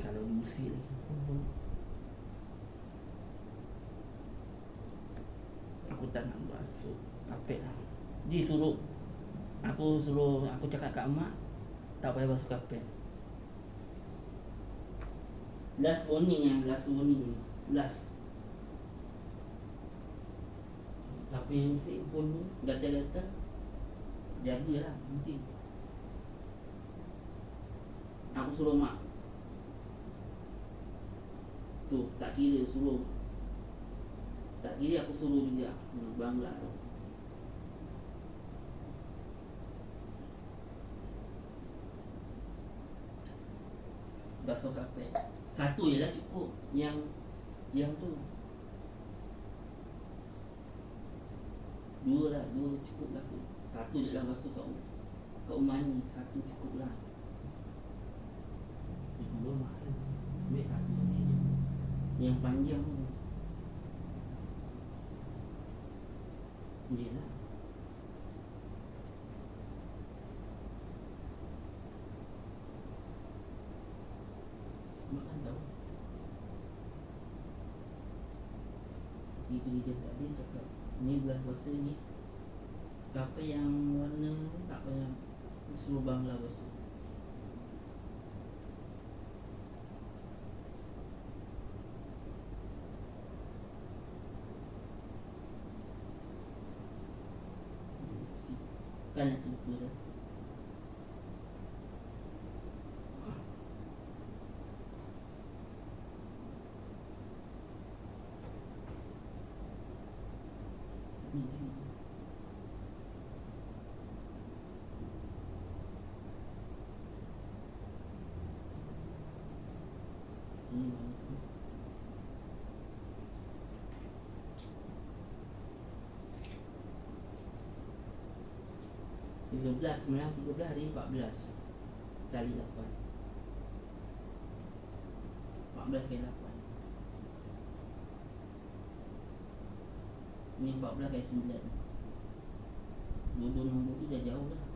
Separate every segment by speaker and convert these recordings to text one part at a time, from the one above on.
Speaker 1: Kalau diusir Aku tak nak basuh Kapet lah. Ji suruh. Aku suruh Aku cakap kat mak Tak payah basuh kapet Last warning ya Last warning. Last. Siapa yang usik pun Gatal-gatal Jagalah Nanti Aku suruh mak Tu tak kira suruh. Tak kira aku suruh juga. Hmm, Bangla tu. Basuh kapet Satu je lah cukup. Yang Yang tu. Dua lah Dua cukup lah. Satu je lah basuh kat Kat rumah ni. Satu cukup lah Dua mahal Ambil satu ni je Yang panjang tu. Yelah. Makan tahu Pergi kerja tadi cakap Ni bulan puasa ni Apa yang warna tak payah Suruh bangla basuh Kan aku lupa dah Ni 13 sembilan, 13 hari 14 kali 8 14 kali 8 ini 14 kali 9 dua-dua nombor tu dah jauh lah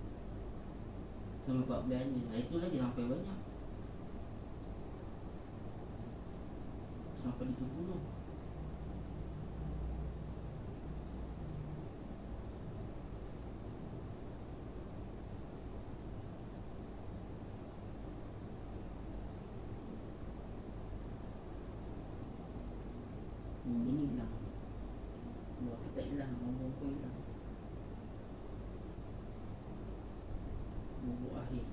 Speaker 1: sama 14 ni. Nah, itu lagi sampai banyak. Sampai 70 Yang ini hilang Buat kita hilang Ngomong pun hilang Bubuk akhir.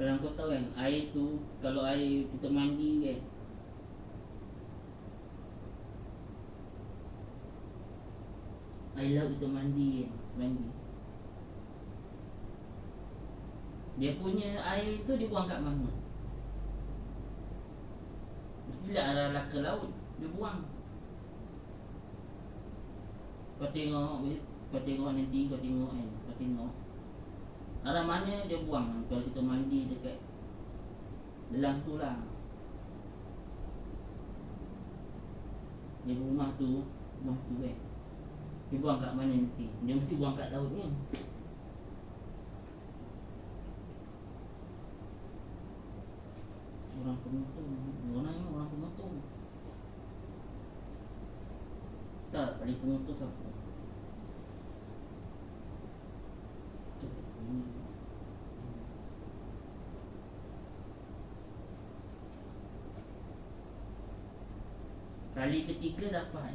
Speaker 1: Kalau kau tahu kan, air tu, kalau air kita mandi kan, Air laut kita mandi Mandi. Dia punya air tu dia buang kat mana Mestilah arah ke laut Dia buang. Kau tengok Kau tengok nanti Kau tengok kan Kau tengok. Arah mana dia buang? Kalau kita mandi dekat Dalam tu lah. Dia rumah tu Rumah tu kan Dia buang kat mana nanti? Dia mesti buang kat laut ni Orang pemotor Orang ni orang pemotor Tak, paling pemotor siapa. Kali ketiga dapat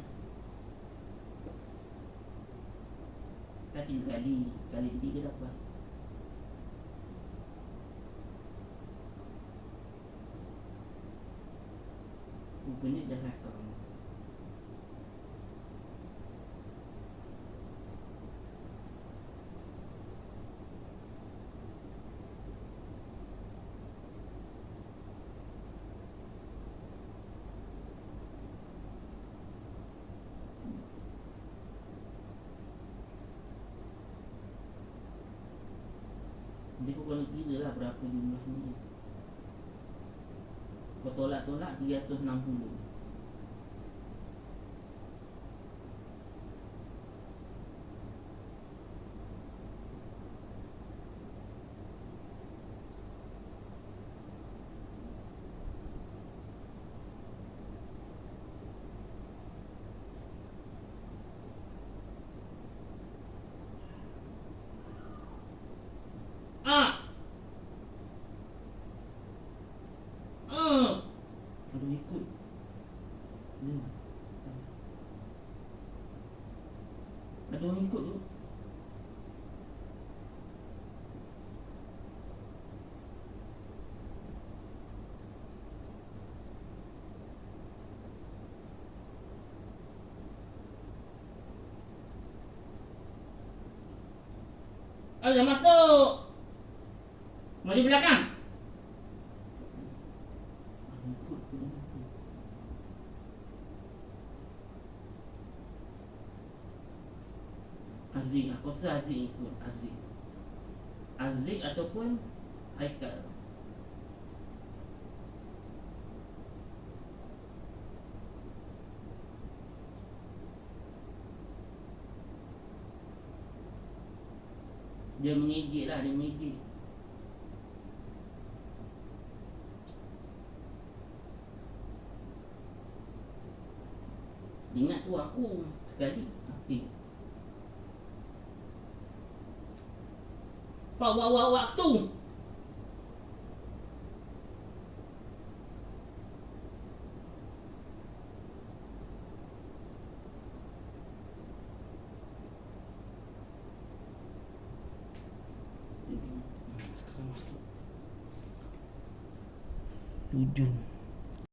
Speaker 1: Kan tiga kali Kali ketiga dapat Rupanya dah rakam Dia pun kena kira lah berapa jumlah ni Kau tolak-tolak 360 Aduh ikut. Hmm. Ada orang ikut tu. Ayo masuk. Mari belakang. Ada ikut tu. Aziz, aku rasa Aziz ikut Aziz. Aziz ataupun Haikal. Dia mengejek lah, dia mengejek. Ingat tu aku sekali Waktu Sekarang masuk